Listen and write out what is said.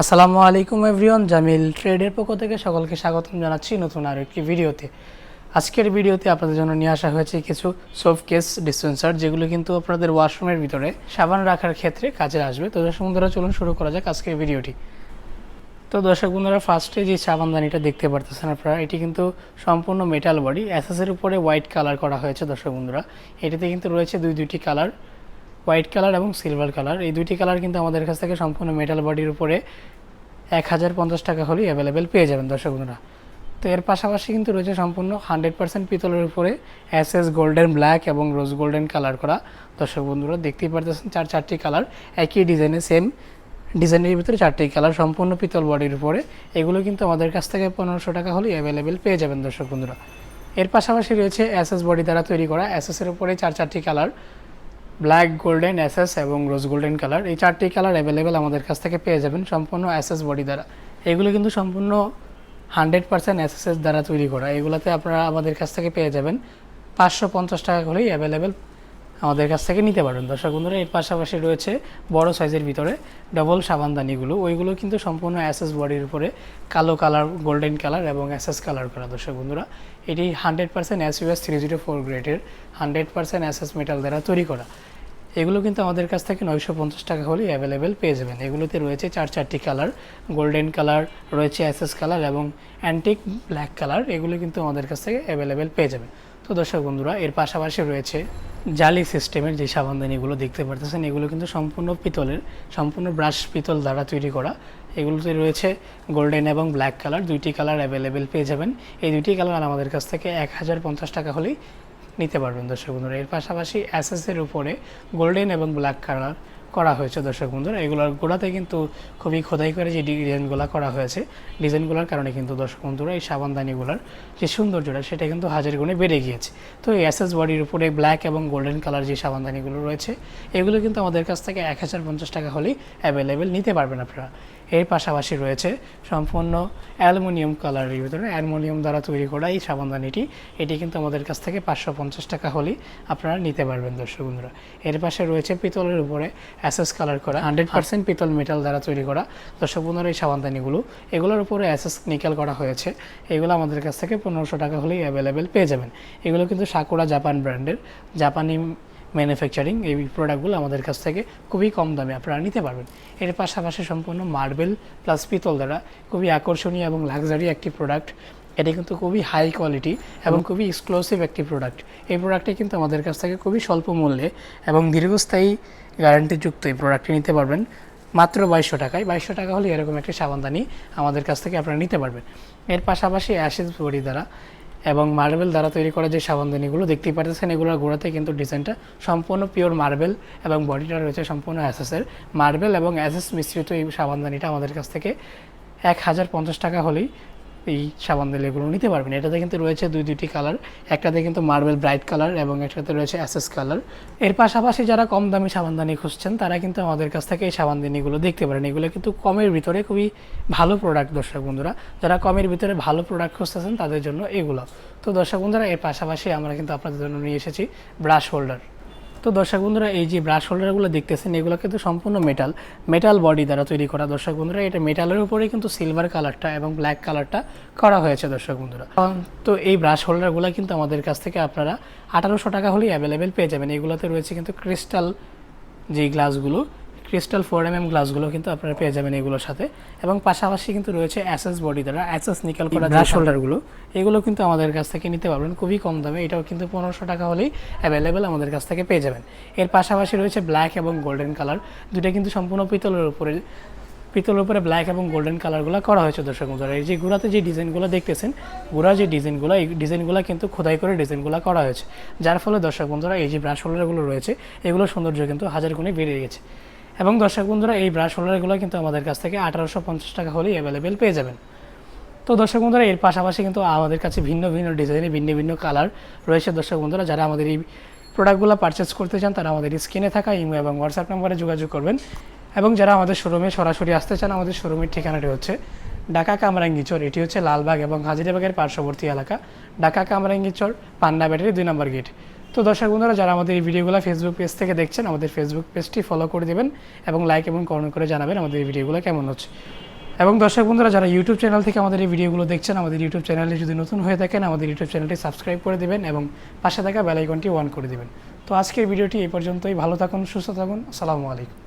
আসসালামু আলাইকুম এভরিওয়ান, জামিল ট্রেডের পক্ষ থেকে সকলকে স্বাগতম জানাচ্ছি নতুন আরও একটি ভিডিওতে। আজকের ভিডিওতে আপনাদের জন্য নিয়ে আসা হয়েছে কিছু সোফ কেস ডিসপেন্সার যেগুলো কিন্তু আপনাদের ওয়াশরুমের ভিতরে সাবান রাখার ক্ষেত্রে কাজে আসবে। তো দর্শক বন্ধুরা, চলুন শুরু করা যাক আজকের ভিডিওটি। তো দর্শক বন্ধুরা ফার্স্টে যে সাবানদানিটা দেখতে পারতেছেন আপনারা, এটি কিন্তু সম্পূর্ণ মেটাল বডি অ্যাসেসের উপরে হোয়াইট কালার করা হয়েছে দর্শক বন্ধুরা। এটিতে কিন্তু রয়েছে দুই দুইটি কালার হোয়াইট কালার এবং সিলভার কালার। এই দুইটি কালার কিন্তু আমাদের কাছ থেকে সম্পূর্ণ মেটাল বডির উপরে এক হাজার পঞ্চাশ টাকা হলেই অ্যাভেলেবেল পেয়ে যাবেন দর্শক বন্ধুরা। তো এর পাশাপাশি কিন্তু রয়েছে সম্পূর্ণ হান্ড্রেড পার্সেন্ট পিতলের উপরে এস এস গোল্ডেন ব্ল্যাক এবং রোজ গোল্ডেন কালার করা। দর্শক বন্ধুরা, দেখতেই পারতেছেন চার চারটি কালার একই ডিজাইনে সেম ডিজাইনের ভিতরে চারটি কালার সম্পূর্ণ পিতল বডির উপরে। এগুলো কিন্তু আমাদের কাছ থেকে পনেরোশো টাকা হলেই অ্যাভেলেবেল পেয়ে যাবেন দর্শক বন্ধুরা। এর পাশাপাশি রয়েছে এস এস বডি দ্বারা তৈরি করা। এস এর উপরে চার চারটি কালার ব্ল্যাক গোল্ডেন এসএস এবং রোজ গোল্ডেন কালার। এই চারটি কালার অ্যাভেলেবেল আমাদের কাছ থেকে পেয়ে যাবেন সম্পূর্ণ এসএস বডি দ্বারা। এগুলো কিন্তু সম্পূর্ণ হান্ড্রেড পার্সেন্ট এসএসএস দ্বারা তৈরি করা। এগুলোতে আপনারা আমাদের কাছ থেকে পেয়ে যাবেন পাঁচশো পঞ্চাশ টাকা করেই অ্যাভেলেবেল আমাদের কাছ থেকে নিতে পারবেন দর্শক বন্ধুরা, এর পাশাপাশি রয়েছে বড় সাইজের ভিতরে ডবল সাবানদানিগুলো ওইগুলো কিন্তু সম্পূর্ণ এসএস বডির উপরে কালো কালার গোল্ডেন কালার এবং অ্যাসেস কালার করা। দর্শক বন্ধুরা, এটি hundred percent S US three zero four গ্রেডের হান্ড্রেড পার্সেন্ট এসএস মেটাল দ্বারা তৈরি করা। এগুলো কিন্তু আমাদের কাছ থেকে নয়শো পঞ্চাশ টাকা হলেই অ্যাভেলেবেল পেয়ে যাবেন। এগুলোতে রয়েছে চার চারটি কালার গোল্ডেন কালার রয়েছে এসএস কালার এবং অ্যান্টিক ব্ল্যাক কালার এগুলো কিন্তু আমাদের কাছ থেকে অ্যাভেলেবেল পেয়ে যাবেন। তো দর্শক বন্ধুরা, এর পাশাপাশি রয়েছে জালি সিস্টেমের যে সাবানদানিগুলো দেখতে পারতেছেন, এগুলো কিন্তু সম্পূর্ণ পিতলের, সম্পূর্ণ ব্রাশ পিতল দ্বারা তৈরি করা। এগুলোতে রয়েছে গোল্ডেন এবং ব্ল্যাক কালার, দুইটি কালার অ্যাভেলেবেল পেয়ে যাবেন। এই দুইটি কালার আমাদের কাছ থেকে এক হাজার পঞ্চাশ টাকা হলেই নিতে পারবেন দর্শক বন্ধুরা। এর পাশাপাশি অ্যাসেসের উপরে গোল্ডেন এবং ব্ল্যাক কালার করা হয়েছে, দর্শক বন্ধুরা। এগুলোর গোড়াতে কিন্তু খুবই খোদাই করে যে ডিজাইনগুলো করা হয়েছে, ডিজাইনগুলোর কারণে কিন্তু দর্শক বন্ধুরা এই সাবানদানিগুলোর যে সৌন্দর্যটা, সেটা কিন্তু হাজার গুণে বেড়ে গিয়েছে। তো এই অ্যাসেস বডির উপরে ব্ল্যাক এবং গোল্ডেন কালার যে সাবানদানিগুলো রয়েছে, এগুলো কিন্তু আমাদের কাছ থেকে এক হাজার পঞ্চাশ টাকা হলেই অ্যাভেলেবেল নিতে পারবেন আপনারা। এর পাশাপাশি রয়েছে সম্পূর্ণ অ্যালুমিনিয়াম কালারের ভিতরে, অ্যালুমিনিয়াম দ্বারা তৈরি করা এই সাবানদানিটি, এটি কিন্তু আমাদের কাছ থেকে পাঁচশো পঞ্চাশ টাকা হলেই আপনারা নিতে পারবেন, দর্শক বন্ধুরা। এর পাশে রয়েছে পিতলের উপরে অ্যাসেস কালার করা হান্ড্রেড পার্সেন্ট পিতল মেটাল দ্বারা তৈরি করা দর্শক বন্ধুরা এই সাবানদানিগুলো এগুলোর উপরে অ্যাসেস নিকেল করা হয়েছে। এগুলো আমাদের কাছ থেকে পনেরোশো টাকা হলেই অ্যাভেলেবেল পেয়ে যাবেন। এগুলো কিন্তু সাকুরা জাপান ব্র্যান্ডের জাপানি ম্যানুফ্যাকচারিং এই প্রোডাক্টগুলো আমাদের কাছ থেকে খুবই কম দামে আপনারা নিতে পারবেন। এর পাশাপাশি সম্পূর্ণ মার্বেল প্লাস পিতল দ্বারা খুবই আকর্ষণীয় এবং লাক্সারি একটি প্রোডাক্ট এটি কিন্তু খুবই হাই কোয়ালিটি এবং খুবই এক্সক্লুসিভ একটি প্রোডাক্ট এই প্রোডাক্টটি কিন্তু আমাদের কাছ থেকে খুবই স্বল্প মূল্যে এবং দীর্ঘস্থায়ী গ্যারান্টিযুক্ত এই প্রোডাক্টটি নিতে পারবেন মাত্র বাইশশো টাকায়। বাইশশো টাকা হলে এরকম একটি সাবানদানি আমাদের কাছ থেকে আপনারা নিতে পারবেন। এর পাশাপাশি অ্যাসিড বডি দ্বারা এবং মার্বেল দ্বারা তৈরি করা যে সাবানদানিগুলো দেখতেই পারতেছেন, এগুলোর গোড়াতে কিন্তু ডিজাইনটা সম্পূর্ণ পিওর মার্বেল এবং বডিটা রয়েছে সম্পূর্ণ অ্যাসেসের মার্বেল এবং অ্যাসেস মিশ্রিত এই সাবানদানিটা আমাদের কাছ থেকে এক হাজার পঞ্চাশ টাকা হলেই এই সাবানদানি এগুলো নিতে পারবেন। এটাতে কিন্তু রয়েছে দুই, দুইটি কালার। একটাতে কিন্তু মার্বেল ব্রাইট কালার এবং একটাতে রয়েছে অ্যাসেস কালার। এর পাশাপাশি যারা কম দামি সাবানদানি খুঁজছেন, তারা কিন্তু আমাদের কাছ থেকে এই সাবানদানিগুলো দেখতে পারেন। এগুলো কিন্তু কমের ভিতরে খুবই ভালো প্রোডাক্ট দর্শক বন্ধুরা। যারা কমের ভিতরে ভালো প্রোডাক্ট খুঁজতেছেন, তাদের জন্য এগুলো। তো দর্শক বন্ধুরা, এর পাশাপাশি আমরা কিন্তু আপনাদের জন্য নিয়ে এসেছি ব্রাশ হোল্ডার তো দর্শক বন্ধুরা, এই যে ব্রাশ হোল্ডারগুলো দেখতেছেন এগুলো কিন্তু সম্পূর্ণ মেটাল মেটাল বডি দ্বারা তৈরি করা। দর্শক বন্ধুরা, এটা মেটালের উপরে কিন্তু সিলভার কালারটা এবং ব্ল্যাক কালারটা করা হয়েছে দর্শক বন্ধুরা। তো এই ব্রাশ হোল্ডারগুলো কিন্তু আমাদের কাছ থেকে আপনারা আঠারোশো টাকা হলেই অ্যাভেলেবেল পেয়ে যাবেন। এগুলোতে রয়েছে কিন্তু ক্রিস্টাল যে গ্লাসগুলো ক্রিস্টাল ফোর এম এম গ্লাসগুলো কিন্তু আপনারা পেয়ে যাবেন এগুলোর সাথে। এবং পাশাপাশি কিন্তু রয়েছে অ্যাসেস বডি দ্বারা অ্যাসেস নিকেল করা ব্রাশ হোল্ডারগুলো এগুলো কিন্তু আমাদের কাছ থেকে নিতে পারবেন খুবই কম দামে। এটাও কিন্তু পনেরোশো টাকা হলেই অ্যাভেলেবেল আমাদের কাছ থেকে পেয়ে যাবেন। এর পাশাপাশি রয়েছে ব্ল্যাক এবং গোল্ডেন কালার দুটা কিন্তু সম্পূর্ণ পিতলের উপরে পিতলের উপরে ব্ল্যাক এবং গোল্ডেন কালারগুলো করা হয়েছে দর্শক বন্ধুরা। এই যে গুড়াতে যে ডিজাইনগুলো দেখতেছেন গুড়া যে ডিজাইনগুলো এই ডিজাইনগুলো কিন্তু খোদাই করে ডিজাইনগুলো করা হয়েছে। যার ফলে দর্শক বন্ধুরা এই যে ব্রাশ হোল্ডারগুলো রয়েছে এগুলো সৌন্দর্য কিন্তু হাজার গুণে বেড়ে গেছে। এবং দর্শক বন্ধুরা, এই ব্রাশ হোল্ডারগুলো কিন্তু আমাদের কাছ থেকে আঠারোশো পঞ্চাশ টাকা হলেই অ্যাভেলেবেল পেয়ে যাবেন। তো দর্শক বন্ধুরা, এর পাশাপাশি কিন্তু আমাদের কাছে ভিন্ন ভিন্ন ডিজাইনে ভিন্ন ভিন্ন কালার রয়েছে। দর্শক বন্ধুরা, যারা আমাদের এই প্রোডাক্টগুলো পারচেস করতে চান, তারা আমাদের স্ক্রিনে থাকা ইমো এবং হোয়াটসঅ্যাপ নাম্বারে যোগাযোগ করবেন। এবং যারা আমাদের শোরুমে সরাসরি আসতে চান, আমাদের শোরুমের ঠিকানাটি হচ্ছে ঢাকা কামরাঙ্গিচর এটি হচ্ছে লালবাগ এবং হাজিরাবাগের পার্শ্ববর্তী এলাকা। ঢাকা কামরাঙ্গিচর পান্ডা ব্যাটারি দুই নম্বর গেট তো দর্শক বন্ধুরা, যারা আমাদের এই ভিডিওগুলো ফেসবুক পেজ থেকে দেখছেন, আমাদের ফেসবুক পেজটি ফলো করে দেবেন এবং লাইক এবং কমেন্ট করে জানাবেন আমাদের এই ভিডিওগুলো কেমন হচ্ছে। এবং দর্শক বন্ধুরা, যারা ইউটিউব চ্যানেল থেকে আমাদের এই ভিডিওগুলো দেখছেন, আমাদের ইউটিউব চ্যানেলে যদি নতুন হয়ে থাকেন, আমাদের ইউটিউব চ্যানেলটি সাবস্ক্রাইব করে দেবেন এবং পাশে থাকা বেলাইকনটি অন করে দেবেন। তো আজকের ভিডিওটি এই পর্যন্তই। ভালো থাকুন, সুস্থ থাকুন। আসসালামু আলাইকুম।